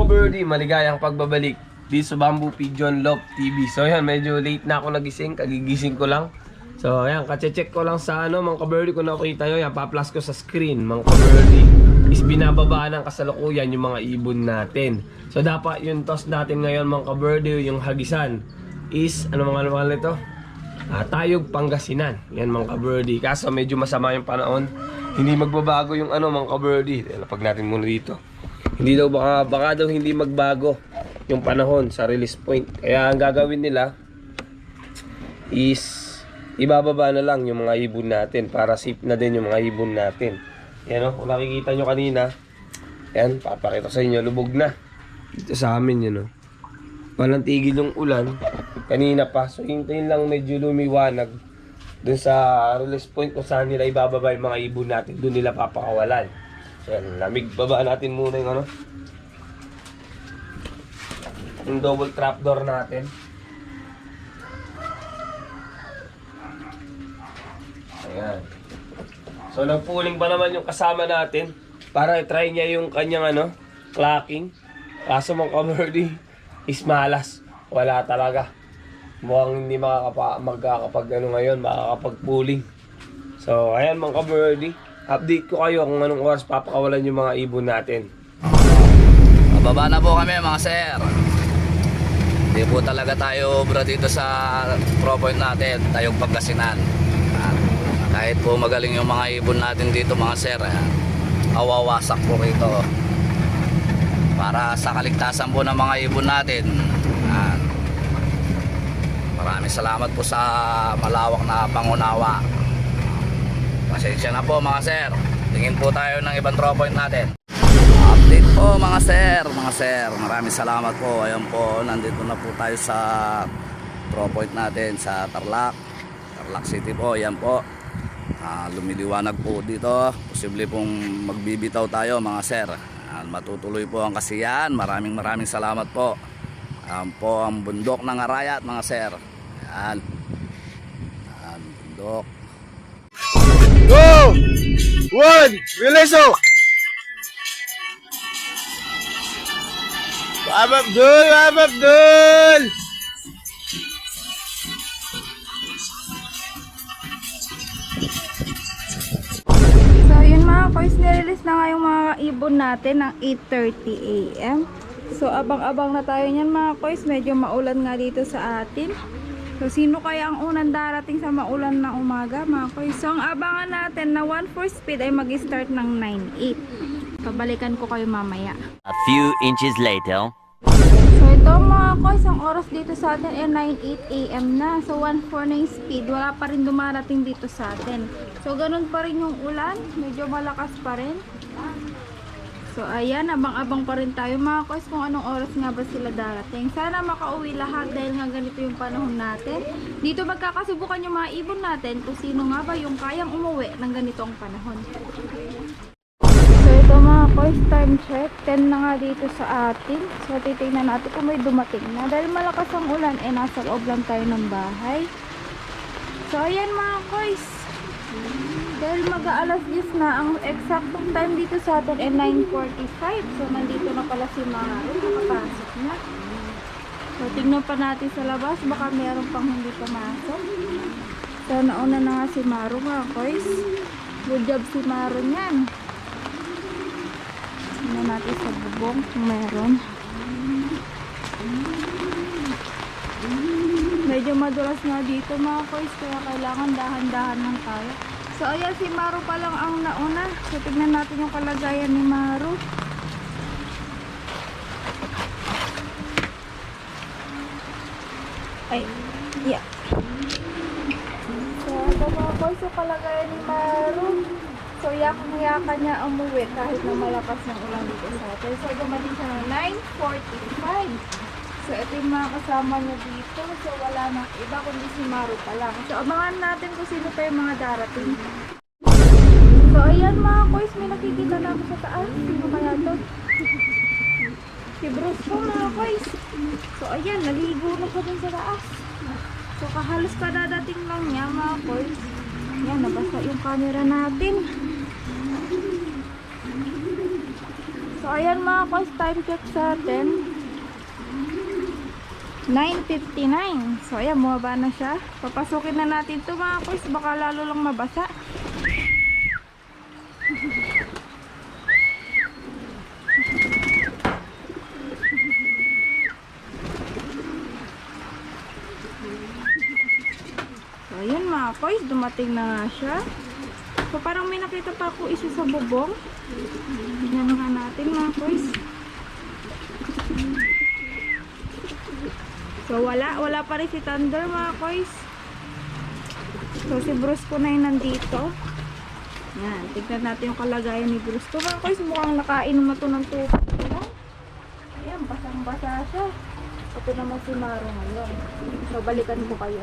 Ka-birdie, maligayang pagbabalik dito sa Bamboo Pigeon Love TV. So yun, medyo late na ako nagising, kagigising ko lang. So ayan, kache-check ko lang sa ano, mga ka-birdie ko nakita nyo, yan, pa-plus ko sa screen, mga ka-birdie. Is binababa ng kasalukuyan yung mga ibon natin. So dapat yung toss natin ngayon mga ka-birdie, yung hagisan, is, ano mga mga nito? Ah, Tayog Pangasinan. Yan mga ka-birdie. Kaso medyo masama yung panahon. Hindi magbabago yung ano mga ka-birdie. Lapag natin muna dito. Hindi daw baka, baka daw hindi magbago yung panahon sa release point. Kaya ang gagawin nila is ibababa na lang yung mga ibon natin para safe na din yung mga ibon natin. Yan o, kung nakikita nyo kanina, yan, papakita sa inyo, lubog na. Dito sa amin yun o. Walang tigil yung ulan. Kanina pa. So hintayin lang medyo lumiwanag. Dun sa release point kung saan nila ibababa yung mga ibon natin. Doon nila papakawalan. So yan, lamig. Baba natin muna yung ano. Yung double trapdoor natin. Ayan. So nagpuling pa naman yung kasama natin para try niya yung kanyang ano, clocking. Kaso mga kamerdi is malas. Wala talaga. Mukhang hindi makakapa, magkakapag ano ngayon, makakapag-pooling. So ayan mga kamerdi, update ko kayo kung anong oras papakawalan yung mga ibon natin. Pababa na po kami mga sir. Hindi po talaga tayo bro dito sa pro point natin, tayong pagkasinan. At kahit po magaling yung mga ibon natin dito mga sir, ayan, awawasak po rito. Para sa kaligtasan po ng mga ibon natin. At maraming salamat po sa malawak na pangunawa. Pasensya na po mga sir. Tingin po tayo ng ibang draw point natin. Update po mga sir, mga sir. Maraming salamat po. Ayun po, nandito na po tayo sa draw point natin sa Tarlac. Tarlac City po, yan po. Ah, lumiliwanag po dito. Posible pong magbibitaw tayo mga sir. Ah, matutuloy po ang kasiyahan. Maraming maraming salamat po. Yan po ang bundok ng Arayat mga sir. Yan. Yan, bundok. Go! One! Releso! Wab Abdul! Wab Abdul! So yun mga koys, nirelease na nga yung mga ibon natin ng 8.30 a.m. So abang-abang na tayo niyan mga koys, medyo maulan nga dito sa atin. So sino kaya ang unang darating sa maulan na umaga mga koys? So ang abangan natin na 1 4 speed ay mag-start ng 9.8. Pabalikan ko kayo mamaya. A few inches later. So ito mga koys, ang oras dito sa atin ay 9.8 a.m. na. So 1.4 na yung speed. Wala pa rin dumarating dito sa atin. So ganun pa rin yung ulan. Medyo malakas pa rin. So ayan, abang-abang pa rin tayo mga koys kung anong oras nga ba sila darating. Sana makauwi lahat dahil nga ganito yung panahon natin. Dito magkakasubukan yung mga ibon natin kung sino nga ba yung kayang umuwi ng ganitong panahon. So ito mga koys, time check. 10 na nga dito sa atin. So titignan natin kung may dumating na. Dahil malakas ang ulan, eh nasa loob lang tayo ng bahay. So ayan mga koys. Dahil mag-aalas 10 na, ang exactong time dito sa atin ay 9.45. So nandito na pala si Maro, nakapasok na. So tingnan pa natin sa labas, baka meron pang hindi pumasok. So nauna na nga si Maro mga koys. Good job si Maro niyan. Tingnan natin sa bubong kung meron. Medyo madulas nga dito mga koys, kaya kailangan dahan-dahan lang tayo. So ayan, si Maru pa lang ang nauna. So tignan natin yung kalagayan ni Maru. Ay, yeah. So ito mga koys, yung kalagayan ni Maru. So yakang-yaka niya umuwi kahit na malakas ng ulan dito sa atin. So dumating siya ng 9.45. So, ito yung mga kasama niya dito. So, wala nang iba kundi si Maru pa lang. So, abangan natin kung sino pa yung mga darating. So, ayan mga koys, may nakikita na ako sa taas. Sino kaya to? si Bruce po mga koys. So, ayan, naligo na siya dun sa taas. So, kahalos kadadating lang niya mga koys. Yan, nabasa yung camera natin. So, ayan mga kois, time check sa atin. 9.59. So, ayan, bumaba na siya. Papasukin na natin to mga kois, baka lalo lang mabasa. So, ayan mga kois, dumating na nga siya. So, parang may nakita pa ako isa sa bubong. Tingnan nga natin mga kois. So, wala. Wala pa rin si Thunder mga kois. So, si Bruce po na yung nandito. Yan. Tignan natin yung kalagayan ni Bruce. To mga kois, mukhang nakainom na to ng tubig. Ayan, basang-basa siya. Ito naman si Maro ngayon. So, balikan ko kayo.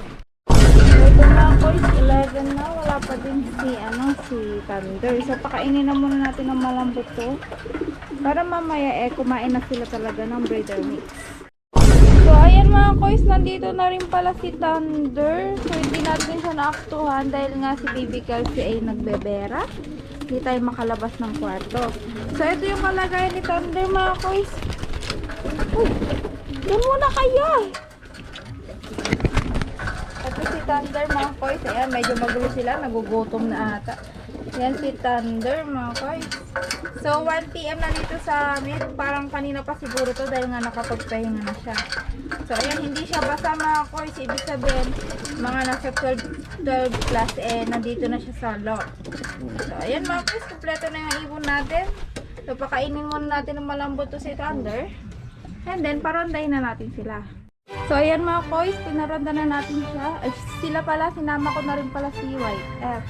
So, ito na kois, 11 na. Wala pa din si, ano, si Thunder. So, pakainin na muna natin ng malambot to. Para mamaya, eh, kumain na sila talaga ng breeder mix. Ayan mga kois, nandito na rin pala si Thunder. So, hindi natin siya naaktuhan dahil nga si Baby Kelsey ay nagbebera. Hindi tayo makalabas ng kwarto. So, ito yung kalagayan ni Thunder mga kois. Uy, yan muna kayo! Thunder mga kois. Ayan, medyo magulo sila. Nagugutom na ata. Yan si Thunder mga kois. So, 1pm na dito sa amin. Parang kanina pa siguro to dahil nga nakapagpahinga na siya. So, ayan, hindi siya basa mga kois. Ibig sabihin, mga nasa 12, 12 plus, eh, nandito na siya sa loob. So, ayan mga kois, kompleto na yung ibon natin. So, pakainin muna natin ng malambot to si Thunder. And then, parondahin na natin sila. So, ayan mga kois, pinaronda na natin siya. Ay, sila pala, sinama ko na rin pala si White F.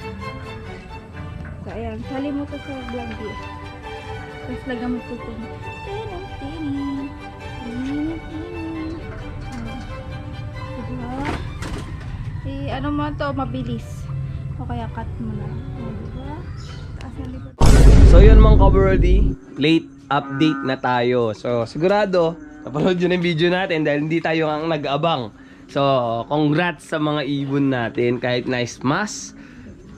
So, ayan, sali mo sa blanket. Tapos lagyan mo. Oh. Diba? Si, ano mo to, mabilis. O kaya cut mo na. Diba? So yun mga kabrody, late update na tayo. So sigurado, napanood yun yung video natin dahil hindi tayo ang nag-abang. So congrats sa mga ibon natin kahit nice mas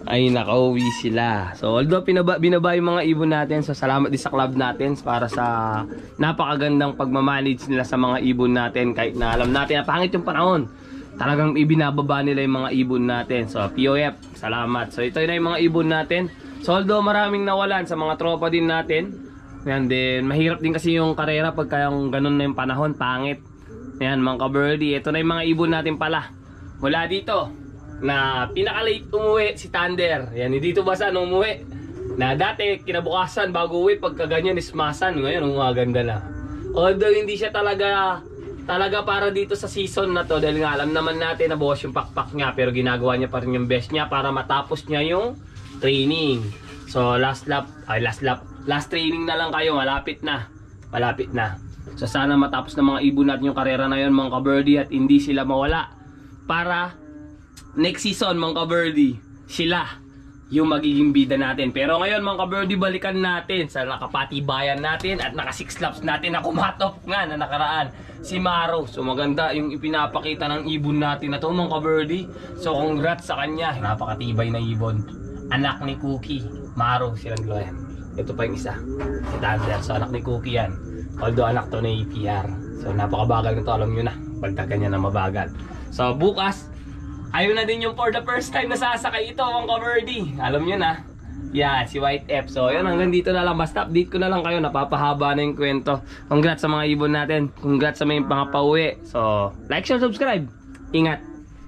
ay nakauwi sila. So although pinaba, binaba yung mga ibon natin, so salamat din sa club natin para sa napakagandang pagmamanage nila sa mga ibon natin kahit na alam natin na pangit yung panahon. Talagang ibinababa nila yung mga ibon natin. So POF, salamat. So ito na yung mga ibon natin. So although maraming nawalan sa mga tropa din natin, yan din, mahirap din kasi yung karera pagka yung ganun na yung panahon, pangit. Yan mga ka-birdie, ito na yung mga ibon natin pala. Mula dito, na pinaka-late umuwi si Thunder. Yan, hindi dito basa nung umuwi. Na dati, kinabukasan, bago uwi, pagka ganyan, ismasan. Ngayon, umaganda na. Although hindi siya talaga talaga para dito sa season na to dahil nga alam naman natin na bukas yung pakpak niya pero ginagawa niya pa rin yung best niya para matapos niya yung training. So last lap, ay last lap, last training na lang kayo, malapit na. Malapit na. So sana matapos ng mga ibon natin yung karera na yun mga ka-birdie at hindi sila mawala para next season mga ka-birdie, sila yung magiging bida natin. Pero ngayon mga ka-birdie, balikan natin sa nakapatibayan natin at naka 6 laps natin na kumatop nga na nakaraan si Maro. So maganda yung ipinapakita ng ibon natin na to mga ka-birdie. So congrats sa kanya. Napakatibay na ibon. Anak ni Cookie. Maro silang dalawa. Ito pa yung isa. Si Thunder. So anak ni Cookie yan. Although anak to ni APR. So napakabagal nito. Alam nyo na. Pagdagan niya na mabagal. So bukas, Ayun na din yung for the first time na sasakay ito, ang Coverdy. Alam nyo na. Yan, si White F. So, yun, hanggang dito na lang. Basta update ko na lang kayo. Napapahaba na yung kwento. Congrats sa mga ibon natin. Congrats sa mga pangapauwi. So, like, share, subscribe. Ingat.